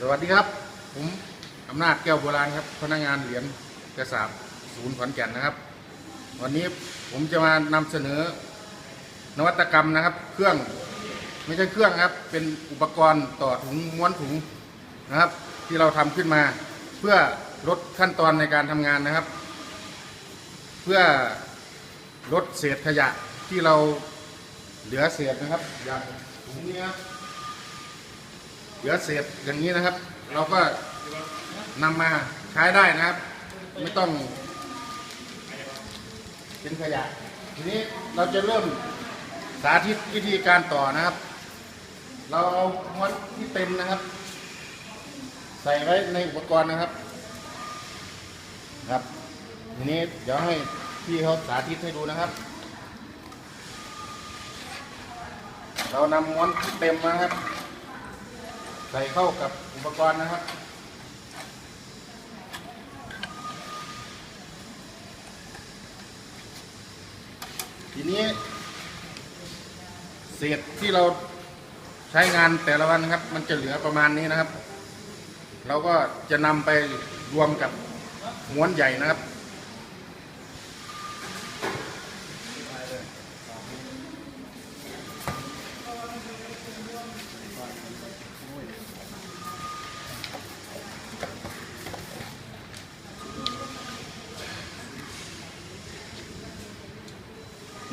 สวัสดีครับ ผมอำนาจแก้วโบราณครับ พนักงานเหรียญกระสาบศูนย์ขอนแก่นนะครับ วันนี้ผมจะมานำเสนอ นวัตกรรมนะครับ เครื่องไม่ใช่เครื่องครับ เป็นอุปกรณ์ต่อถุงม้วนถุงนะครับ ที่เราทำขึ้นมา เพื่อลดขั้นตอนในการทำงานนะครับ เพื่อลดเศษขยะที่เราเหลือเศษนะครับ อย่างถุงนี้ครับ เหลือเศษอย่างนี้นะครับ เราก็นำมาใช้ได้นะครับ ไม่ต้อง เป็นขยะ ทีนี้เราจะเริ่มสาธิตวิธีการต่อนะครับ เราเอาม้วนที่เต็มนะครับ ใส่ไว้ในอุปกรณ์นะครับ ครับ ทีนี้เดี๋ยวให้พี่เขาสาธิตให้ดูนะครับ เรานำม้วนที่เต็มมาครับ ใส่เข้ากับอุปกรณ์นะครับทีนี้ เศษที่เราใช้งานแต่ละวันนะครับ มันจะเหลือประมาณนี้นะครับ เราก็จะนำไปรวมกับม้วนใหญ่นะครับ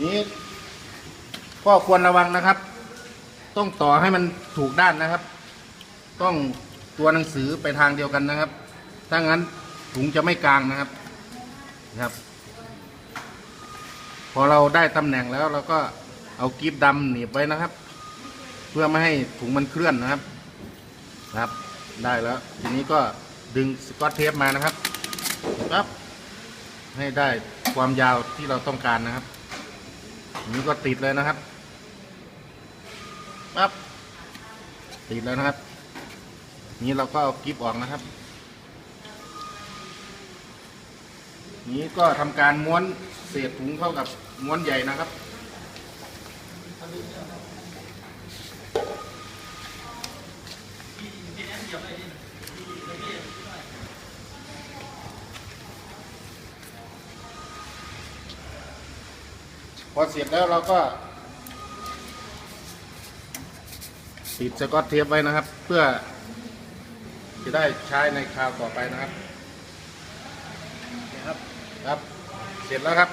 นี้ก็ควรระวังนะครับ ต้องต่อให้มันถูกด้านนะครับ ต้องตัวหนังสือไปทางเดียวกันนะครับ ถ้างั้นถุงจะไม่กลางนะครับนะครับ พอเราได้ตำแหน่งแล้วเราก็เอากีบดำหนีบไว้นะครับ เพื่อไม่ให้ถุงมันเคลื่อนนะครับนะครับ ได้แล้ว ทีนี้ก็ดึงสกอตเทปมานะครับปั๊บให้ได้ความยาวที่เราต้องการนะครับ นี้ก็ติดเลยนะครับปั๊บติดแล้วนะครับ นี้เราก็เอากิฟออกนะครับ นี้ก็ทำการม้วนเศษถุงเข้ากับม้วนใหญ่นะครับ พอเสร็จแล้วเราก็ติดสกอตเทปไว้นะครับ เพื่อจะได้ใช้ในคราวต่อไปนะครับ ครับ ครับ เสร็จแล้วครับ